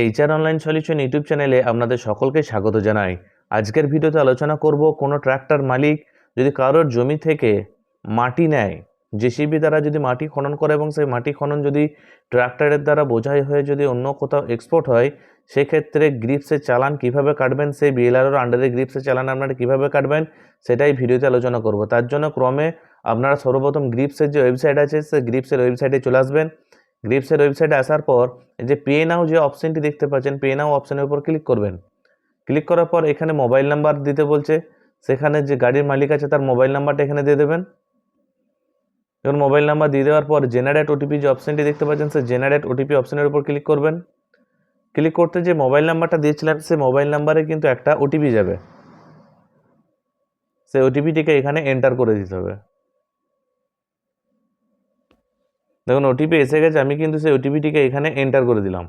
HR online solution YouTube চ্যানেলে আপনাদের সকলকে স্বাগত জানাই। আজকের ভিডিওতে আলোচনা করব কোনো ট্র্যাক্টর মালিক যদি কারোর জমি থেকে মাটি নেয়, জেসিবি দ্বারা যদি মাটি খনন করে এবং সেই মাটি খনন যদি ট্র্যাক্টরের দ্বারা বোঝাই হয়ে যদি অন্য কোথাও এক্সপোর্ট হয়, সেক্ষেত্রে গ্রিপসের চালান কীভাবে কাটবেন, সেই বিএলআরওর আন্ডারে গ্রিপসের চালান আপনারা কীভাবে কাটবেন, সেটাই ভিডিওতে আলোচনা করব। তার জন্য ক্রমে আপনারা সর্বপ্রথম গ্রিপসের যে ওয়েবসাইট আছে, সেই গ্রিপসের ওয়েবসাইটে চলে আসবেন। গ্রিপসের ওয়েবসাইটে আসার পর যে পে নাও যে অপশানটি দেখতে পাচ্ছেন পে নাও অপশনের উপর ক্লিক করবেন। ক্লিক করার পর এখানে মোবাইল নাম্বার দিতে বলছে। সেখানে যে গাড়ির মালিক আছে তার মোবাইল নাম্বারটা এখানে দিয়ে দেবেন। এবং মোবাইল নাম্বার দিয়ে দেওয়ার পর জেনারেট ওটিপি যে অপশানটি দেখতে পাচ্ছেন সে জেনারেট ওটিপি অপশনের উপর ক্লিক করবেন। ক্লিক করতে যে মোবাইল নাম্বারটা দিয়েছিলেন সে মোবাইল নাম্বারে কিন্তু একটা ওটিপি যাবে। সেই ওটিপিটিকে এখানে এন্টার করে দিতে হবে। দেখুন ওটিপি এসে গেছে, আমি কিন্তু সেই ওটিপিটিকে এখানে এন্টার করে দিলাম।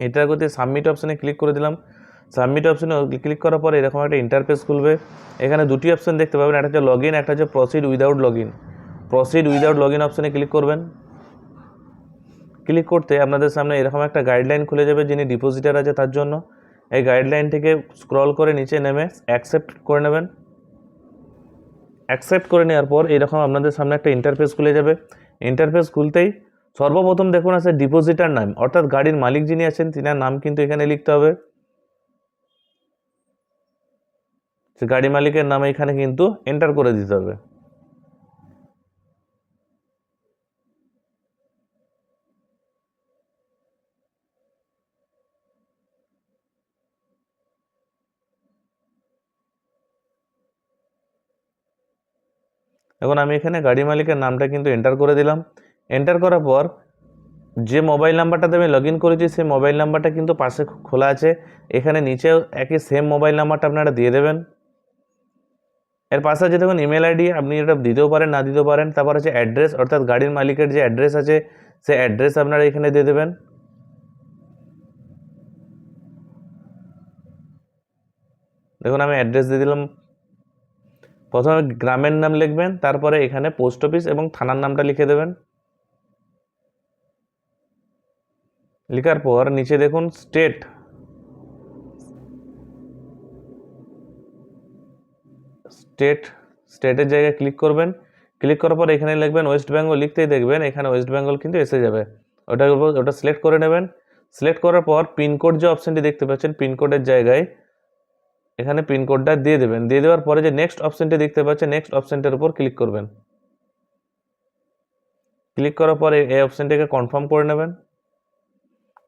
এন্টার করতে সাবমিট অপশানে ক্লিক করে দিলাম। সাবমিট অপশানে ক্লিক করার পরে এরকম একটা ইন্টারফেস খুলবে। এখানে দুটি অপশান দেখতে পাবেন, একটা হচ্ছে লগ ইন একটা হচ্ছে proceed without log in proceed without log in অপশানে ক্লিক করবেন। ক্লিক করতে আপনাদের সামনে এরকম একটা গাইডলাইন খুলে যাবে যিনি ডিপোজিটার আছে তার জন্য। এই গাইডলাইন থেকে স্ক্রল করে নিচে নেমে অ্যাকসেপ্ট করে নেবেন। অ্যাকসেপ্ট করে নেওয়ার পর এরকম আপনাদের সামনে একটা ইন্টারফেস খুলে যাবে। ইন্টারফেস খুলতেই সর্বপ্রথম দেখুন আছে ডিপোজিটার নাম অর্থাৎ গাড়ির মালিক যিনি আছেন, তিনার নাম কিন্তু এখানে লিখতে হবে। গাড়ি মালিকের নাম এখানে কিন্তু এন্টার করে দিতে হবে। এখন আমি এখানে গাড়ি মালিকের নামটা কিন্তু এন্টার করে দিলাম। এন্টার করার পর যে মোবাইল নাম্বারটাতে আমি লগ ইন করেছি, সেই মোবাইল নাম্বারটা কিন্তু পাশে খোলা আছে। এখানে নিচেও একই সেম মোবাইল নাম্বারটা আপনারা দিয়ে দেবেন। এর পাশে আছে দেখুন ইমেল আইডি আপনি এটা দিতেও পারেন, না দিতেও পারেন। তারপর আছে অ্যাড্রেস অর্থাৎ গাড়ির মালিকের যে অ্যাড্রেস আছে, সেই অ্যাড্রেস আপনারা এখানে দিয়ে দেবেন। দেখুন আমি অ্যাড্রেস দিয়ে দিলাম। প্রথমে গ্রামের নাম লিখবেন, তারপরে এখানে পোস্ট অফিস এবং থানার নামটা লিখে দেবেন। লেখার পর নিচে দেখুন স্টেট স্টেট স্টেটের জায়গায় ক্লিক করবেন। ক্লিক করার পর এখানে লিখবেন ওয়েস্ট বেঙ্গল লিখতেই দেখবেন এখানে ওয়েস্ট বেঙ্গল কিন্তু এসে যাবে। ওটার উপর ওটা সিলেক্ট করে নেবেন। সিলেক্ট করার পর পিনকোড যে অপশানটি দেখতে পাচ্ছেন পিনকোডের জায়গায় এখানে পিনকোডটা দিয়ে দেবেন। দিয়ে দেওয়ার পরে যে নেক্সট অপশানটি দেখতে পাচ্ছেন নেক্সট অপশানটার উপর ক্লিক করবেন। ক্লিক করার পরে এই অপশানটিকে কনফার্ম করে নেবেন।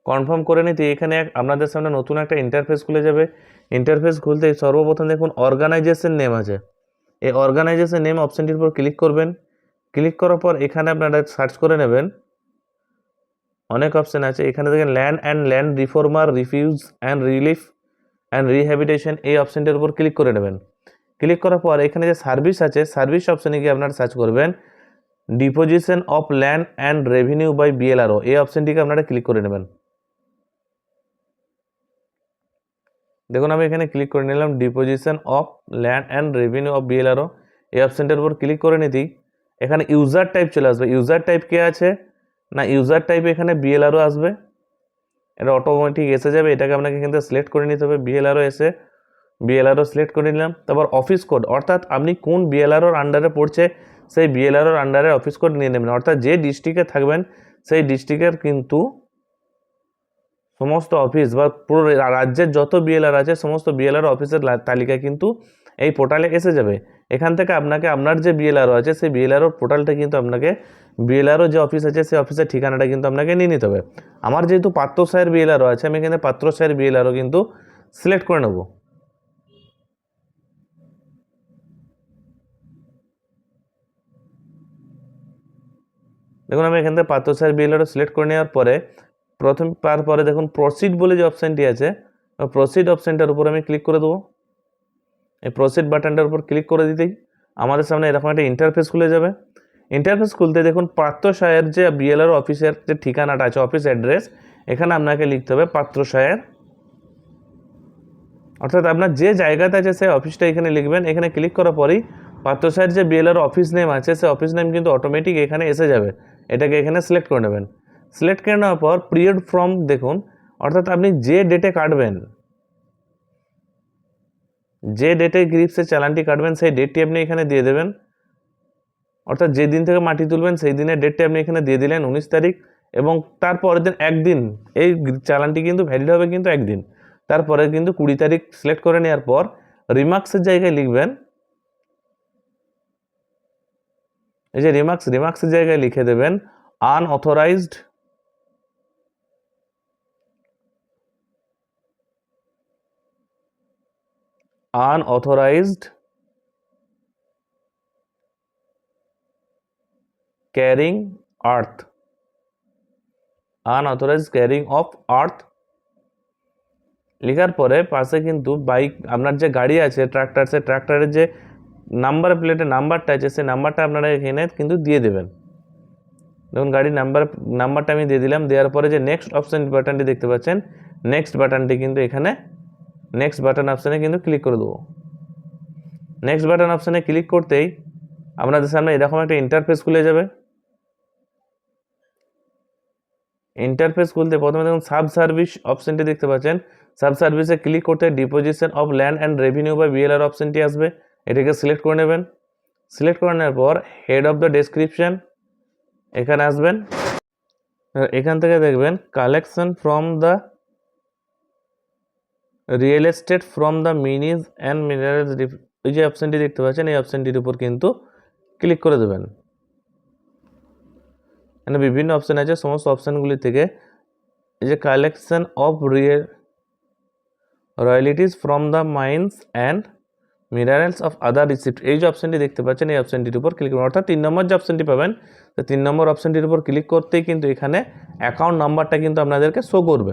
কনফার্ম করে নিতে এখানে আপনাদের সামনে নতুন একটা ইন্টারফেস খুলে যাবে। ইন্টারফেস খুলতে সর্বপ্রথম দেখুন অর্গানাইজেশন নেম আছে। এই অর্গানাইজেশন নেম অপশানটির উপর ক্লিক করবেন। ক্লিক করার পর এখানে আপনারা সার্চ করে নেবেন। অনেক অপশান আছে। এখানে দেখেন land and land reformer refugee and relief and rehabilitation এই অপশানটির উপর ক্লিক করে নেবেন। ক্লিক করার পর এখানে যে সার্ভিস আছে সার্ভিস অপশানে গিয়ে আপনারা সার্চ করবেন deposition of land and revenue by BLRO এই অপশানটিকে আপনারা ক্লিক করে নেবেন। দেখুন, আমি এখানে ক্লিক করে নিলাম deposition of land and revenue of BLRO এই অপশানটার উপর ক্লিক করে নিতেই এখানে ইউজার টাইপ চলে আসবে। ইউজার টাইপ কে আছে? না ইউজার টাইপ এখানে বিএলআরও আসবে। এটা অটোমেটিক এসে যাবে, এটাকে আপনাকে কিন্তু সিলেক্ট করে নিতে হবে বিএলআরও এসে বিএলআরও সিলেক্ট করে নিলাম। তারপর অফিস কোড অর্থাৎ আপনি কোন বিএলআরওর আন্ডারে পড়ছে, সেই বিএলআরওর আন্ডারে অফিস কোড নিয়ে নেবেন। অর্থাৎ যে ডিস্ট্রিক্টে থাকবেন, সেই ডিস্ট্রিক্টের কিন্তু সমস্ত অফিস বা পুরো রাজ্যের যত বিএলআর আছে, সমস্ত বিএলআর অফিসের তালিকা কিন্তু এই পোর্টালে এসে যাবে। এখান থেকে আপনাকে আপনার যে বিএলআরও আছে সেই বিএলআরও পোর্টালটা কিন্তু আপনাকে বিএলআরও যে অফিস আছে, সেই অফিসের ঠিকানাটা কিন্তু আপনাকে নিয়ে নিতে হবে। আমার যেহেতু পাত্র সাহের বিএলআরও আছে আমি এখানে পাত্র সাহের বিএলআরও কিন্তু সিলেক্ট করে নেব। দেখুন, আমি এখান থেকে পাত্র সাহের বিএলআরও সিলেক্ট করে নেওয়ার পরে, প্রথম, তারপরে দেখুন প্রসিড বলে যে অপশানটি আছে প্রসিড অপশানটার উপর আমি ক্লিক করে দেবো। এই প্রসিড বাটনটার উপর ক্লিক করে দিতেই আমাদের সামনে এরকম একটা ইন্টারফেস খুলে যাবে। ইন্টারফেস খুলতে দেখুন পাত্র সাহের যে বিএলআর অফিসের যে ঠিকানাটা আছে অফিস অ্যাড্রেস এখানে আপনাকে লিখতে হবে পাত্র সাহের অর্থাৎ আপনার যে জায়গাতে আছে, সেই অফিসটা এখানে লিখবেন। এখানে ক্লিক করার পরেই পাত্র সাহের যে বিএলআর অফিস নেম আছে, সেই অফিস নেম কিন্তু অটোমেটিক এখানে এসে যাবে। এটাকে এখানে সিলেক্ট করে নেবেন। সিলেক্ট করে নেওয়ার পর পিরিয়ড ফ্রম দেখুন, অর্থাৎ আপনি যে ডেটে কাটবেন যে ডেটে গ্রিপসে চালানটি কাটবেন, সেই ডেটটি আপনি এখানে দিয়ে দেবেন। অর্থাৎ যে দিন থেকে মাটি তুলবেন, সেই দিনের ডেটটি আপনি এখানে দিয়ে দিলেন, উনিশ তারিখ। এবং তারপরের দিন একদিন, এই চালানটি কিন্তু ভ্যালিড হবে কিন্তু একদিন। তারপরে কিন্তু কুড়ি তারিখ সিলেক্ট করে নেওয়ার পর রিমার্কসের জায়গায় লিখবেন। এই যে রিমার্কস রিমার্কসের জায়গায় লিখে দেবেন unauthorised unauthorized, carrying earth. Unauthorized carrying of earth. লেখার পরে পাশে কিন্তু বাইক আপনার যে গাড়ি আছে ট্রাক্টর সে ট্রাক্টরের যে নাম্বার প্লেটের নাম্বারটা আছে, সেই নাম্বারটা আপনারা এখানে কিন্তু দিয়ে দেবেন। দেখুন, গাড়ির নাম্বার নাম্বারটা আমি দিয়ে দিলাম, দেওয়ার পরে যে নেক্সট অপশান বাটনটি দেখতে পাচ্ছেন নেক্সট বাটনটি কিন্তু এখানে নেক্সট বাটন অপশানে কিন্তু ক্লিক করে দেবো। নেক্সট বাটন অপশানে ক্লিক করতেই আপনাদের সামনে এরকম একটা ইন্টারফেস খুলে যাবে। ইন্টারফেস খুলতে প্রথমে দেখুন সাব সার্ভিস অপশানটি দেখতে পাচ্ছেন। সাব সার্ভিসে ক্লিক করতে deposition of land and revenue বা বিএলআর অপশানটি আসবে। এটাকে সিলেক্ট করে নেবেন। সিলেক্ট করে নেওয়ার পর হেড অফ দ্য ডেসক্রিপশন এখানে আসবেন। এখান থেকে দেখবেন collection from the real estate from the mines and minerals এই যে অপশানটি দেখতে পাচ্ছেন, এই অপশানটির উপর কিন্তু ক্লিক করে দেবেন। এখানে বিভিন্ন অপশান আছে, সমস্ত অপশানগুলি থেকে এই যে collection of real royalties from the mines and minerals of other receipt এই যে অপশানটি দেখতে পাচ্ছেন, এই অপশানটির উপর ক্লিক করুন অর্থাৎ তিন নম্বর যে অপশানটি পাবেন, তো তিন নম্বর অপশানটির উপর ক্লিক করতেই কিন্তু এখানে অ্যাকাউন্ট নাম্বারটা কিন্তু আপনাদেরকে শো করবে।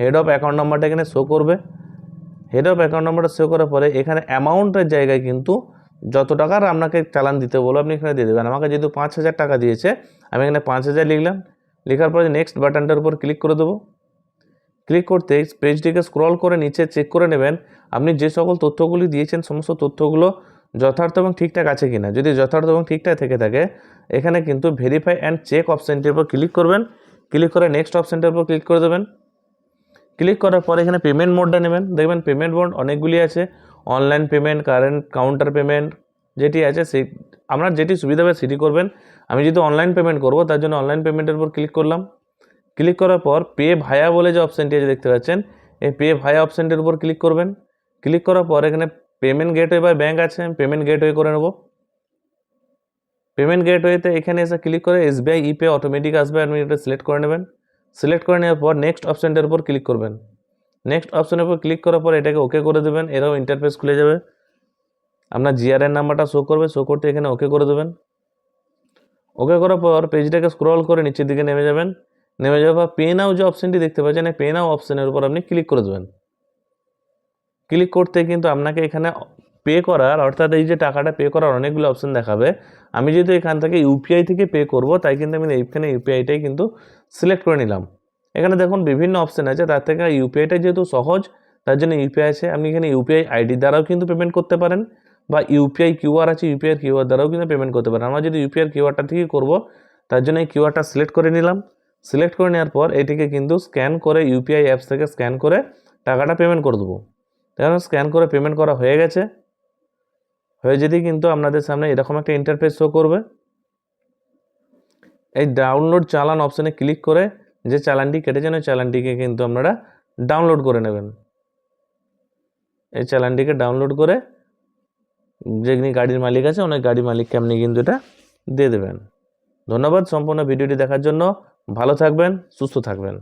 হেড অফ অ্যাকাউন্ট নাম্বারটা এখানে শো করবে। হেড অফ অ্যাকাউন্ট নাম্বারটা শো করার পরে এখানে অ্যামাউন্টের জায়গায় কিন্তু যত টাকার আপনাকে চালান দিতে বলো, আপনি এখানে দিয়ে দেবেন। আমাকে যেহেতু পাঁচ হাজার টাকা দিয়েছে, আমি এখানে পাঁচ হাজার লিখলাম। লেখার পরে নেক্সট বাটনটার উপর ক্লিক করে দেবো। ক্লিক করতে পেজটিকে স্ক্রল করে নিচে চেক করে নেবেন। আপনি যে সকল তথ্যগুলি দিয়েছেন, সমস্ত তথ্যগুলো যথার্থ এবং ঠিকঠাক আছে কিনা। যদি যথার্থ এবং ঠিকঠাক থেকে থাকে, এখানে কিন্তু ভেরিফাই অ্যান্ড চেক অপশানটির উপর ক্লিক করবেন। ক্লিক করে নেক্সট অপশানটির উপর ক্লিক করে দেবেন। ক্লিক করার পরে এখানে পেমেন্ট মোডটা নেবেন। দেখবেন পেমেন্ট মোড অনেকগুলি আছে। Online payment current counter payment যেটি আছে সেই আপনার যেটি সুবিধা হবে সেটি করবেন। আমি যেহেতু অনলাইন পেমেন্ট করব, তার জন্য অনলাইন পেমেন্টের উপর ক্লিক করলাম। ক্লিক করার পর পে ভায়া বলে যে অপশানটি আছে দেখতে পাচ্ছেন, এই পে ভায়া অপশানটির উপর ক্লিক করবেন। ক্লিক করার পর এখানে পেমেন্ট গেটওয়ে বা ব্যাঙ্ক আছে, আমি পেমেন্ট গেটওয়ে করে নেব। পেমেন্ট গেটওয়েতে এখানে এসে ক্লিক করে এসবিআই ইপে অটোমেটিক আসবে, আপনি এটা সিলেক্ট করে নেবেন। সিলেক্ট করে নেওয়ার পর নেক্সট অপশানটার উপর ক্লিক করবেন। নেক্সট অপশানের উপর ক্লিক করার পর এটাকে ওকে করে দেবেন, এরকম ইন্টারফেস খুলে যাবে। আপনার জিআরএন নাম্বারটা শো করবে শো করতে এখানে ওকে করে দেবেন। ওকে করার পর পেজটাকে স্ক্রল করে নিচের দিকে নেমে যাবেন। নেমে যাওয়ার পর পে নাও যে অপশানটি দেখতে পাচ্ছেন, এই পে নাও অপশানের উপর আপনি ক্লিক করে দেবেন। ক্লিক করতে কিন্তু আপনাকে এখানে পে করার, অর্থাৎ এই যে টাকাটা পে করার অনেকগুলো অপশান দেখাবে। আমি যেহেতু এখান থেকে ইউপিআই থেকে পে করব, তাই কিন্তু আমি এইখানে ইউপিআইটাই কিন্তু সিলেক্ট করে নিলাম। এখানে দেখুন বিভিন্ন অপশান আছে, তার থেকে ইউপিআইটা যেহেতু সহজ, তার জন্য ইউপিআই আছে। আপনি এখানে ইউপিআই আইডি দ্বারাও কিন্তু পেমেন্ট করতে পারেন, বা ইউপিআই কিউআর আছে ইউপিআই কিউআর দ্বারাও কিন্তু পেমেন্ট করতে পারেন। আমরা যদি ইউপিআই কিউআরটা থেকে করব, তার জন্য এই কিউআরটা সিলেক্ট করে নিলাম। সিলেক্ট করে নেওয়ার পর এটিকে কিন্তু স্ক্যান করে ইউপিআই অ্যাপস থেকে স্ক্যান করে টাকাটা পেমেন্ট করে দেবো। দেখুন স্ক্যান করে পেমেন্ট করা হয়ে গেছে। হয়ে যেতেই কিন্তু আপনাদের সামনে এরকম একটা ইন্টারফেস শো করবে, এই ডাউনলোড চালান অপশানে ক্লিক করে যে চালানটি কেটেছেন ওই চালানটিকে কিন্তু আপনারা ডাউনলোড করে নেবেন। এই চালানটিকে ডাউনলোড করে যেখানে গাড়ির মালিক আছে অনেক গাড়ি মালিককে আপনি কিন্তু এটা দিয়ে দেবেন। ধন্যবাদ সম্পূর্ণ ভিডিওটি দেখার জন্য। ভালো থাকবেন, সুস্থ থাকবেন।